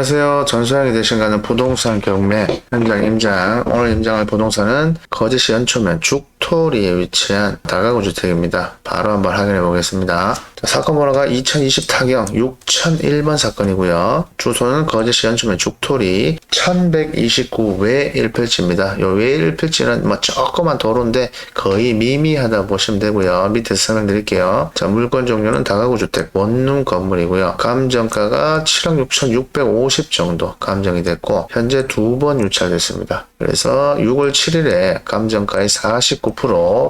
안녕하세요. 전소양이 되신가는 부동산 경매 현장 임장. 오늘 임장할 부동산은 거제시 연초면 죽 토리에 위치한 다가구 주택입니다. 바로 한번 확인해 보겠습니다. 자, 사건 번호가 2020 타경 6001번 사건이고요. 주소는 거제시 연초면 죽토리 1129외 1필지입니다. 요외 1필지는 뭐 조그만 도로인데 거의 미미하다 보시면 되고요. 밑에서 설명드릴게요. 자, 물건 종류는 다가구 주택 원룸 건물이고요. 감정가가 7억 6,650 정도 감정이 됐고 현재 두 번 유찰됐습니다. 그래서 6월 7일에 감정가의 49%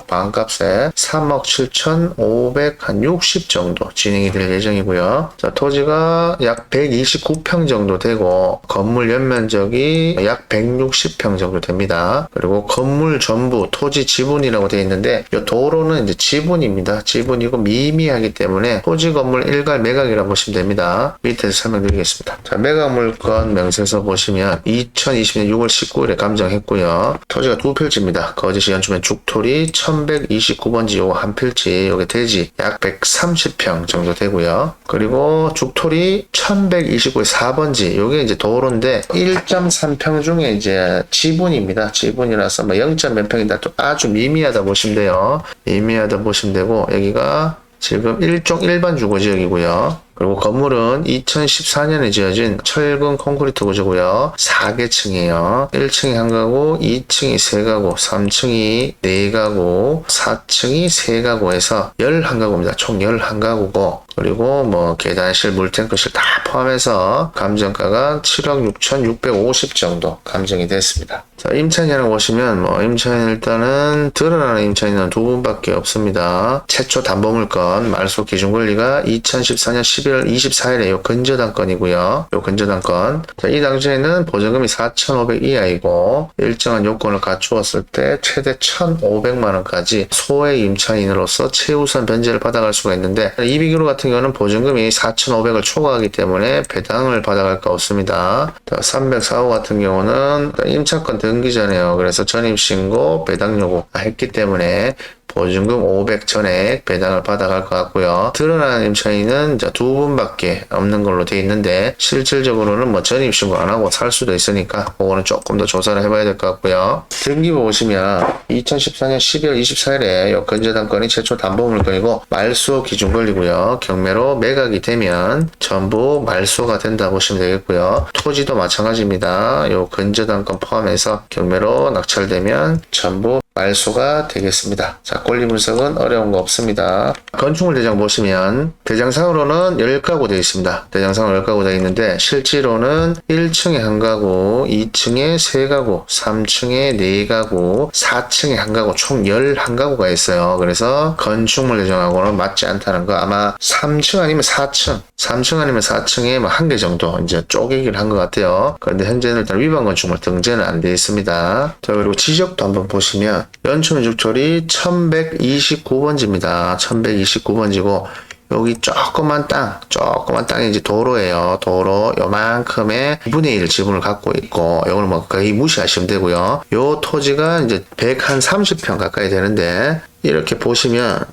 반값에 3억 7,560 정도 진행이 될 예정이고요. 자, 토지가 약 129평 정도 되고 건물 연면적이 약 160평 정도 됩니다. 그리고 건물 전부 토지 지분이라고 되어 있는데 이 도로는 이제 지분입니다. 지분이고 미미하기 때문에 토지 건물 일괄 매각이라고 보시면 됩니다. 밑에서 설명드리겠습니다. 자, 매각 물건 명세서 보시면 2020년 6월 19일에 감정했고요. 토지가 두 필지입니다. 거제시 연초면 죽토 리 1129번지 요거 한 필지, 요게 대지 약 130평 정도 되고요. 그리고 죽토리 1129의 4번지 요게 이제 도로인데 1.3평 중에 이제 지분입니다. 지분이라서 뭐 0. 몇 평이다 또 아주 미미하다 보시면 돼요. 미미하다 보시면 되고 여기가 지금 일종 일반 주거 지역이고요. 그리고 건물은 2014년에 지어진 철근 콘크리트 구조고요. 4개 층이에요. 1층이 한 가구, 2층이 3가구, 3층이 4가구, 4층이 3가구에서 11가구입니다. 총 11가구고 그리고 뭐 계단실, 물탱크실 다 포함해서 감정가가 7억 6,650 정도 감정이 됐습니다. 자, 임차인이라고 보시면 뭐 임차인 일단은 드러나는 임차인은 두 분밖에 없습니다. 최초 담보물건 말소 기준 권리가 2014년 11월 24일에 요 근저당권이고요. 요 근저당권. 자, 이 당시에는 보증금이 4,500 이하이고 일정한 요건을 갖추었을 때 최대 1,500만 원까지 소액 임차인으로서 최우선 변제를 받아갈 수가 있는데 이 비교로 같은 경우는 보증금이 4,500을 초과하기 때문에 배당을 받아갈 거 없습니다. 304호 같은 경우는 임차권 등기 전에요. 그래서 전입신고 배당 요구 했기 때문에 보증금 500 전액 배당을 받아갈 것 같고요. 드러나는 임차인은 두 분밖에 없는 걸로 돼 있는데 실질적으로는 뭐 전입 신고 안 하고 살 수도 있으니까 그거는 조금 더 조사를 해봐야 될 것 같고요. 등기부 보시면 2014년 12월 24일에 요 근저당권이 최초 담보물건이고 말소 기준 권리고요. 경매로 매각이 되면 전부 말소가 된다 보시면 되겠고요. 토지도 마찬가지입니다. 요 근저당권 포함해서 경매로 낙찰되면 전부 말소가 되겠습니다. 자, 권리 분석은 어려운 거 없습니다. 건축물 대장 보시면 대장상으로는 10가구 되어 있습니다. 대장상으로 10가구 되어 있는데 실제로는 1층에 한 가구, 2층에 3가구, 3층에 4가구, 4층에 한 가구 총 11가구가 있어요. 그래서 건축물 대장하고는 맞지 않다는 거 아마 3층 아니면 4층, 3층 아니면 4층에 뭐한개 정도 이제 쪼개기를 한 것 같아요. 그런데 현재는 일단 위반 건축물 등재는 안 되어 있습니다. 자, 그리고 지적도 한번 보시면 연초면 죽철이 1129번지입니다. 1129번지고 여기 조그만 땅, 조그만 땅이 이제 도로예요. 도로 요만큼의 2분의 1 지분을 갖고 있고, 요거는 뭐 거의 무시하시면 되고요. 요 토지가 이제 130평 가까이 되는데, 이렇게 보시면,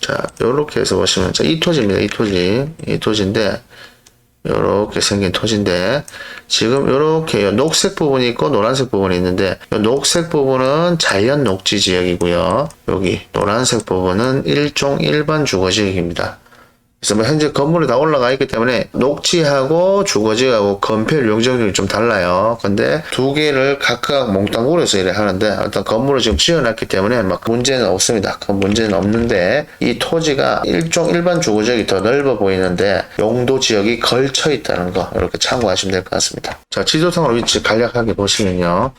자, 요렇게 해서 보시면, 자, 이 토지입니다. 이 토지. 이 토지인데, 요렇게 생긴 토지인데 지금 요렇게 녹색 부분이 있고 노란색 부분이 있는데 요 녹색 부분은 자연 녹지 지역이고요. 여기 노란색 부분은 일종 일반 주거 지역입니다. 그래서 뭐 현재 건물이 다 올라가 있기 때문에 녹지하고 주거지하고 건폐율 용적률이 좀 달라요. 근데 두 개를 각각 몽땅 꾸려서 일을 하는데 일단 건물을 지금 지어놨기 때문에 막 문제는 없습니다. 그 문제는 없는데 이 토지가 일종 일반 주거지역이 더 넓어 보이는데 용도 지역이 걸쳐 있다는 거 이렇게 참고하시면 될 것 같습니다. 자 지도상으로 위치 간략하게 보시면요.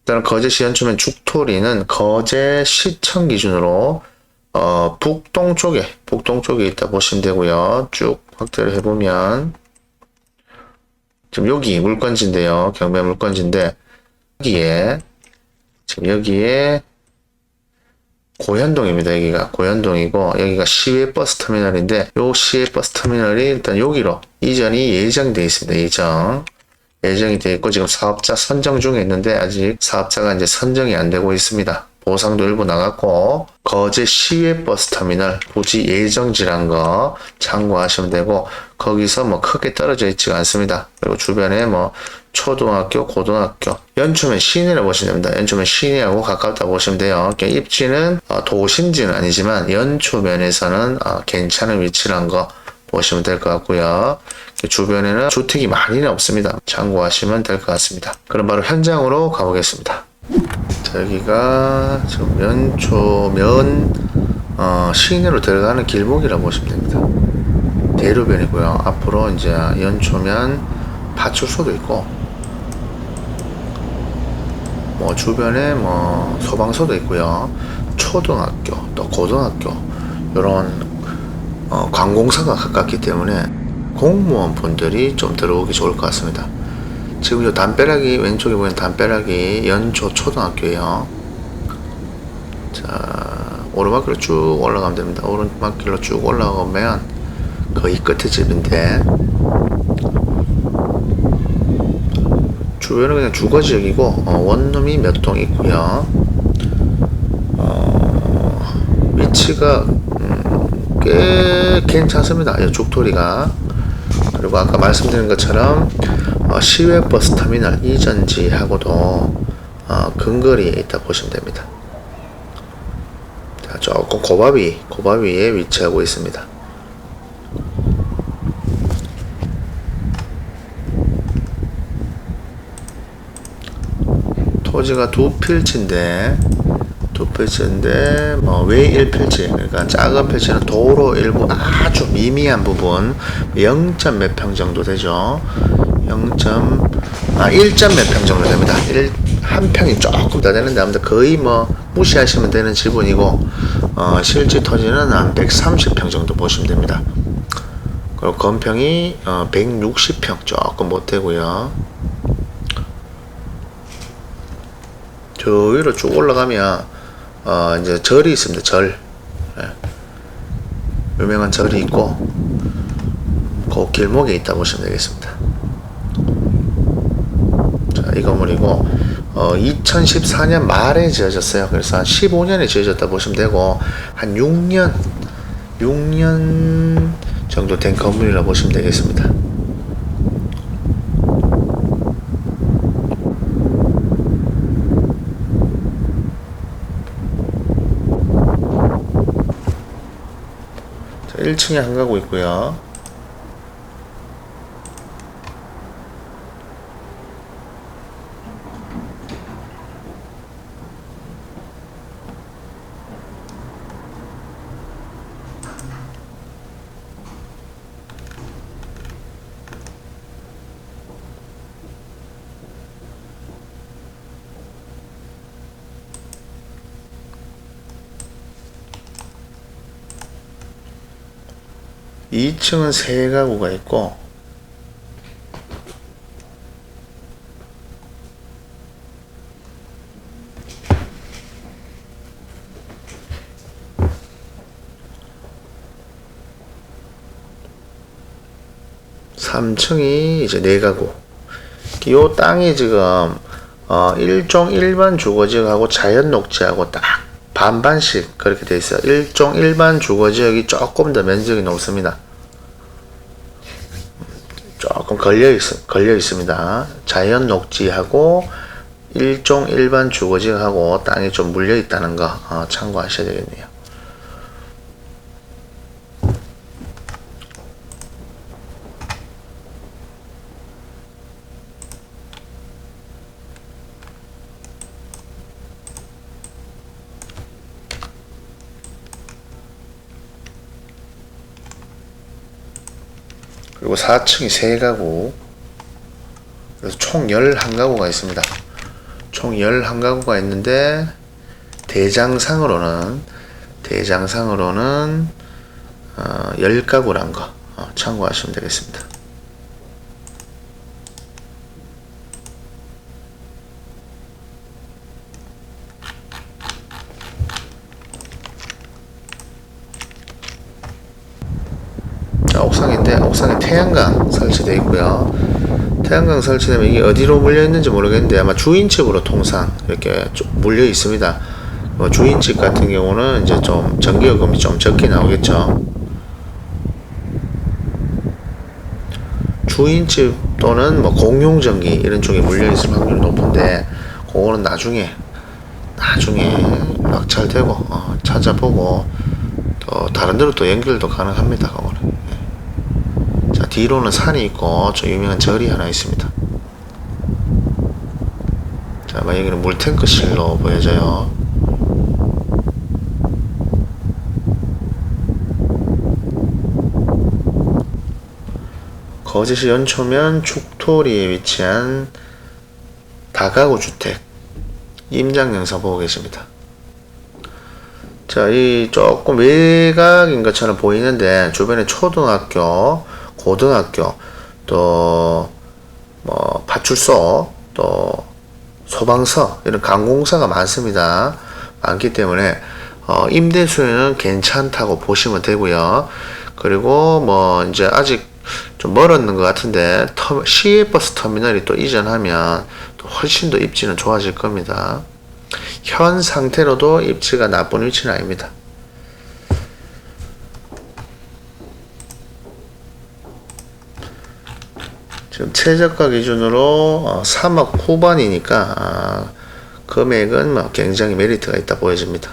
일단 거제시 연초면 죽토리는 거제시청 기준으로 어, 북동쪽에, 북동쪽에 있다 보시면 되고요. 쭉 확대를 해보면, 지금 여기 물건지인데요. 경매 물건지인데, 여기에, 지금 여기에, 고현동입니다. 여기가 고현동이고, 여기가 시외 버스 터미널인데, 요 시외 버스 터미널이 일단 여기로 이전이 예정되어 있습니다. 예정. 예정이 되어 있고, 지금 사업자 선정 중에 있는데, 아직 사업자가 이제 선정이 안 되고 있습니다. 보상도 일부 나갔고 거제 시외 버스 터미널 부지 예정지란 거 참고하시면 되고 거기서 뭐 크게 떨어져 있지가 않습니다. 그리고 주변에 뭐 초등학교, 고등학교, 연초면 시내를 보시면 됩니다. 연초면 시내하고 가깝다 보시면 돼요. 그러니까 입지는 어, 도심지는 아니지만 연초면에서는 어, 괜찮은 위치란 거 보시면 될 것 같고요. 주변에는 주택이 많이는 없습니다. 참고하시면 될 것 같습니다. 그럼 바로 현장으로 가보겠습니다. 자, 여기가 지금 연초면 어, 시내로 들어가는 길목이라고 보시면 됩니다. 대로변이고요. 앞으로 이제 연초면 파출소도 있고 뭐 주변에 뭐 소방서도 있고요. 초등학교 또 고등학교 이런 어, 관공서가 가깝기 때문에 공무원 분들이 좀 들어오기 좋을 것 같습니다. 지금 이 담벼락이 왼쪽에 보이는 담벼락이 연초 초등학교예요. 자 오르막길로 쭉 올라가면 됩니다. 오르막길로 쭉 올라가면 거의 끝에 집인데 주변은 그냥 주거 지역이고 어, 원룸이 몇 동 있고요. 어, 위치가 음, 꽤 괜찮습니다. 이 죽토리가 그리고 아까 말씀드린 것처럼 어, 시외 버스 터미널 이전지하고도 어, 근거리에 있다 보시면 됩니다. 자, 조금 고바위 고바위에 위치하고 있습니다. 토지가 두 필지인데 두 필지인데 뭐왜 1필지 그러니까 작은 필지는 도로 일부 아주 미미한 부분 0. 몇 평 정도 되죠 0. 아 1점 몇 평 정도 됩니다 1, 한 평이 조금 더 되는데 아무튼 거의 뭐 무시하시면 되는 지분이고 어, 실제 토지는 한 130평 정도 보시면 됩니다 그리고 건평이 어, 160평 조금 못 되고요 저 위로 쭉 올라가면 어 이제 절이 있습니다. 절 예. 유명한 절이 있고 그 길목에 있다 보시면 되겠습니다. 자, 이 건물이고 어 2014년 말에 지어졌어요. 그래서 한 15년에 지어졌다 보시면 되고 한 6년 6년 정도 된 건물이라 보시면 되겠습니다. 자, 1층에 한 가구 있고요. 2층은 세 가구가 있고 삼층이 이제 네 가구. 요 땅이 지금 어 일종 일반 주거지역하고 자연 녹지하고 딱 반반씩 그렇게 돼 있어요. 일종 일반 주거지역이 조금 더 면적이 높습니다. 조금 걸려 있 걸려 있습니다. 자연 녹지하고 일종 일반 주거지역하고 땅이 좀 물려 있다는 거 어, 참고하셔야 되겠네요. 그리고 4층이 3가구. 그래서 총 11가구가 있습니다. 총 11가구가 있는데 대장상으로는 대장상으로는 어, 10가구란 거 어, 참고하시면 되겠습니다 자, 옥상에 태양광 설치되어 있고요. 태양광 설치되면 이게 어디로 물려 있는지 모르겠는데 아마 주인집으로 통상 이렇게 쭉 물려 있습니다. 뭐 주인집 같은 경우는 이제 좀 전기요금이 좀 적게 나오겠죠. 주인집 또는 뭐 공용전기 이런 쪽에 물려 있을 확률이 높은데 그거는 나중에 나중에 막잘 되고 어, 찾아보고 또 다른 데로 또 연결도 가능합니다 그거는 예. 자 뒤로는 산이 있고 좀 유명한 절이 하나 있습니다 자뭐 여기는 물탱크실로 보여져요 거제시 연초면 축토리에 위치한 다가구 주택 임장 영상 보고 계십니다. 자, 이 조금 외곽인 것처럼 보이는데 주변에 초등학교, 고등학교, 또 뭐 파출소, 또 소방서 이런 강공사가 많습니다. 많기 때문에 어, 임대 수요는 괜찮다고 보시면 되고요. 그리고 뭐 이제 아직 좀 멀었는 것 같은데 터, 시외버스 터미널이 또 이전하면 또 훨씬 더 입지는 좋아질 겁니다. 현 상태로도 입지가 나쁜 위치는 아닙니다. 지금 최저가 기준으로 어, 3억 후반이니까 아, 금액은 뭐 굉장히 메리트가 있다 보여집니다.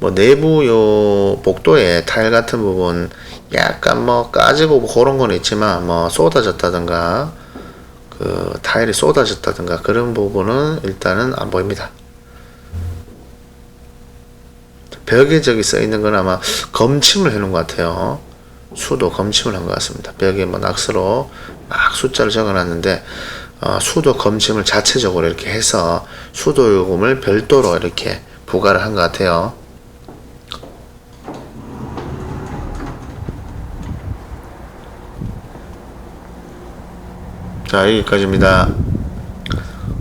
뭐 내부 요 복도에 타일 같은 부분 약간 뭐 까지고 뭐 그런 건 있지만 뭐 쏟아졌다든가 그 타일이 쏟아졌다든가 그런 부분은 일단은 안 보입니다. 벽에 저기 써 있는 건 아마 검침을 해놓은 것 같아요. 수도 검침을 한 것 같습니다. 벽에 뭐 낙서로 막 숫자를 적어놨는데 어, 수도 검침을 자체적으로 이렇게 해서 수도 요금을 별도로 이렇게 부과를 한 것 같아요. 자, 여기까지입니다.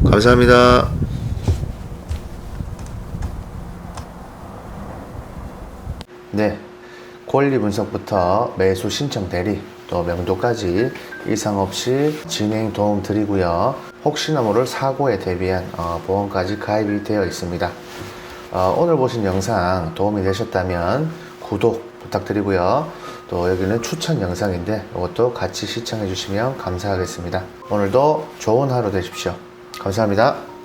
감사합니다. 네. 권리 분석부터 매수 신청 대리 또 명도까지 이상 없이 진행 도움 드리고요. 혹시나 모를 사고에 대비한 어, 보험까지 가입이 되어 있습니다. 어, 오늘 보신 영상 도움이 되셨다면 구독 부탁드리고요. 또 여기는 추천 영상인데 이것도 같이 시청해 주시면 감사하겠습니다. 오늘도 좋은 하루 되십시오. 감사합니다.